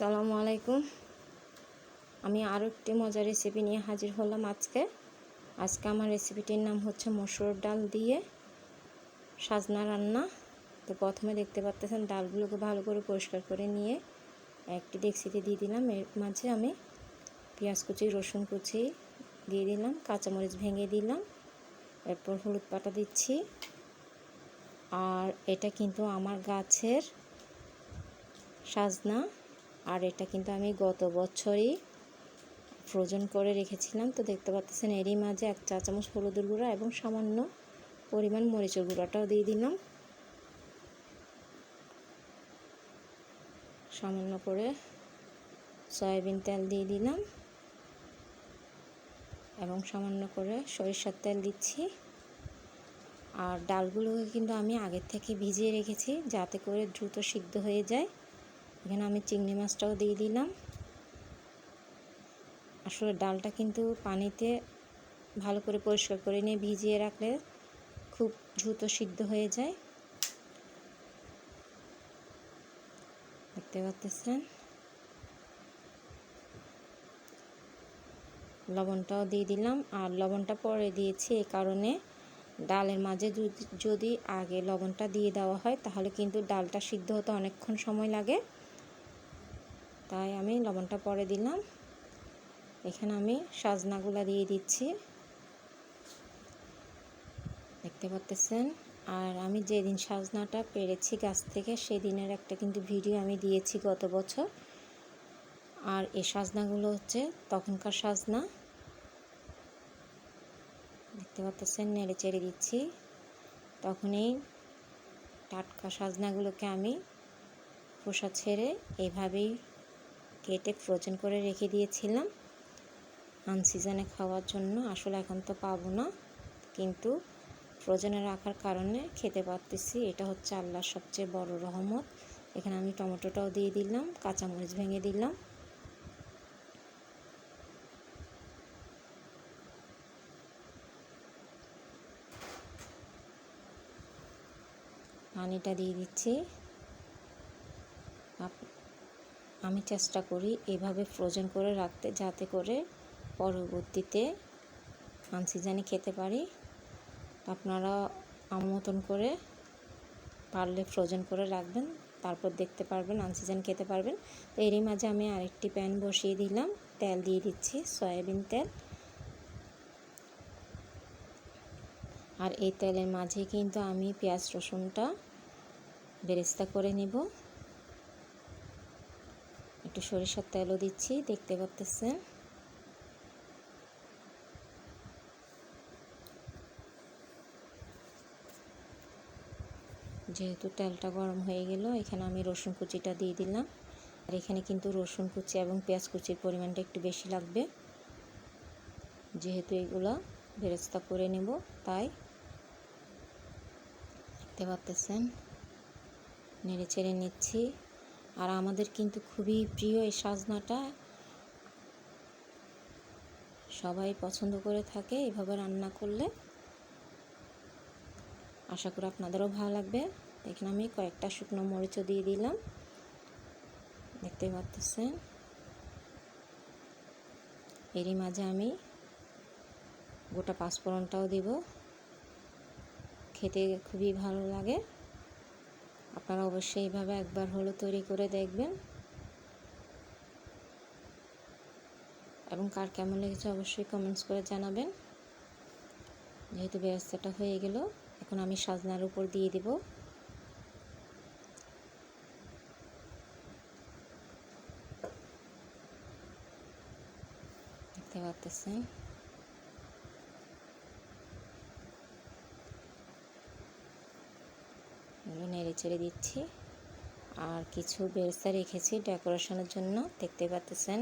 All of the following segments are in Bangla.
আসসালামু আলাইকুম। আমি আরও একটি মজার রেসিপি নিয়ে হাজির হলাম আজকে। আজকে আমার রেসিপিটির নাম হচ্ছে মসুর ডাল দিয়ে সাজনা রান্না। তো প্রথমে দেখতে পাচ্ছেন ডালগুলোকে ভালো করে পরিষ্কার করে নিয়ে একটি ডেক্সিতে দিয়ে দিলাম। এর মাঝে আমি পেঁয়াজ কুচি, রসুন কুচি দিয়ে দিলাম, কাঁচামরিচ ভেঙে দিলাম, এরপর হলুদ পাতা দিচ্ছি। আর এটা কিন্তু আমার গাছের সাজনা। আর এটা কিন্তু আমি গত বছরই ফ্রোজেন করে রেখেছিলাম। তো দেখতে পাচ্ছেন, এরই মাঝে এক চা চামচ হলুদের গুঁড়া এবং সামান্য পরিমাণ মরিচের গুঁড়াটাও দিয়ে দিলাম। সামান্য করে সয়াবিন তেল দিয়ে দিলাম এবং সামান্য করে সরিষার তেল দিচ্ছি। আর ডালগুলোকে কিন্তু আমি আগের থেকে ভিজিয়ে রেখেছি যাতে করে দ্রুত সিদ্ধ হয়ে যায়। এখানে আমি চিংড়ি মাছটাও দিয়ে দিলাম। আসলে ডালটা কিন্তু পানিতে ভালো করে পরিষ্কার করে নিয়ে ভিজিয়ে রাখলে খুব দ্রুত সিদ্ধ হয়ে যায়। দেখতে পাচ্ছেন? লবণটাও দিয়ে দিলাম আর লবণটা পরে দিয়েছি এই কারণে ডালের মাঝে যদি আগে লবণটা দিয়ে দেওয়া হয় তাহলে কিন্তু ডালটা সিদ্ধ হতে অনেকক্ষণ সময় লাগে। তাই আমি লবণটা পরে দিলাম। এখানে আমি সাজনাগুলা দিয়ে দিচ্ছি। দেখতে পাচ্তেছেন? আর আমি যেদিন সাজনাটা পেরেছি গাছ থেকে, সেদিনের একটা কিন্তু ভিডিও আমি দিয়েছি গত বছর। আর এই সাজনাগুলো হচ্ছে তখনকার সাজনা। দেখতে পাচ্ছেন নেড়ে চেড়ে দিচ্ছি। তখনই টাটকা সাজনাগুলোকে আমি খোসা ছেড়ে এইভাবেই কেটে ফ্রোজেন করে রেখে দিয়েছিলাম। আনসিজনে খাওয়ার জন্য আসলে এখন তো পাবো না। কিন্তু ফ্রোজেনে রাখার কারণে খেতে পারতেছি। এটা হচ্ছে আল্লাহর সবচেয়ে বড় রহমত। এখানে আমি টমেটোটাও দিয়ে দিলাম, কাঁচামরিচ ভেঙে দিলাম। পানিটা দিয়ে দিচ্ছি। আমি চেষ্টা করি এভাবে ফ্রোজেন করে রাখতে, যাতে করে পরবর্তীতে আনসিজনে খেতে পারি। আপনারা আমার মতন করে পারলে ফ্রোজেন করে রাখবেন, তারপর দেখতে পারবেন আনসিজন খেতে পারবেন। তো এরই মাঝে আমি আরেকটি প্যান বসিয়ে দিলাম, তেল দিয়ে দিচ্ছি, সয়াবিন তেল। আর এই তেলের মাঝে কিন্তু আমি পেঁয়াজ রসুনটা বেরেস্তা করে নিব। একটু সরিষার তেলও দিচ্ছি, দেখতে পাচ্তেছেন যেহেতু তেলটা গরম হয়ে গেল, এখানে আমি রসুন কুচিটা দিয়ে দিলাম। আর এখানে কিন্তু রসুন কুচি এবং পেঁয়াজ কুচির পরিমাণটা একটু বেশি লাগবে। যেহেতু এগুলো বেরেস্তা করে নেব, তাই। দেখতে পাচ্তেছেন নেড়ে চেড়ে নিচ্ছি। আর আমাদের কিন্তু খুবই প্রিয় এই সাজনাটা। সবাই পছন্দ করে থাকে এভাবে রান্না করলে। আশা করি আপনাদেরও ভালো লাগবে। এখানে আমি কয়েকটা শুকনো মরিচও দিয়ে দিলাম। দেখতে পাচ্ছেন? এরই মাঝে আমি গোটা পাঁচফোড়নটাও দিব। খেতে খুবই ভালো লাগে। আপনারা অবশ্যই এইভাবে একবার হলো তৈরি করে দেখবেন। এবং কার কেমন লেগেছে অবশ্যই কমেন্টস করে জানাবেন। যেহেতু ব্যবস্থাটা হয়ে গেল, এখন আমি সাজনার উপর দিয়ে দেব। দেখতে পাচ্ছেন? নেড়ে চেড়ে দিচ্ছি। আর কিছু বেরেস্তা রেখেছি ডেকোরেশনের জন্য, দেখতে পাচ্ছেন?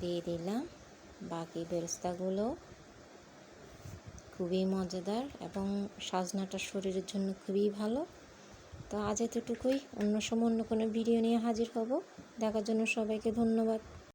দিয়ে দিলাম। বাকি বেরেস্তাগুলো খুবই মজাদার এবং সাজনাটা শরীরের জন্য খুবই ভালো। তো আজ এতটুকুই। অন্য সময় অন্য কোনো ভিডিও নিয়ে হাজির হব। দেখার জন্য সবাইকে ধন্যবাদ।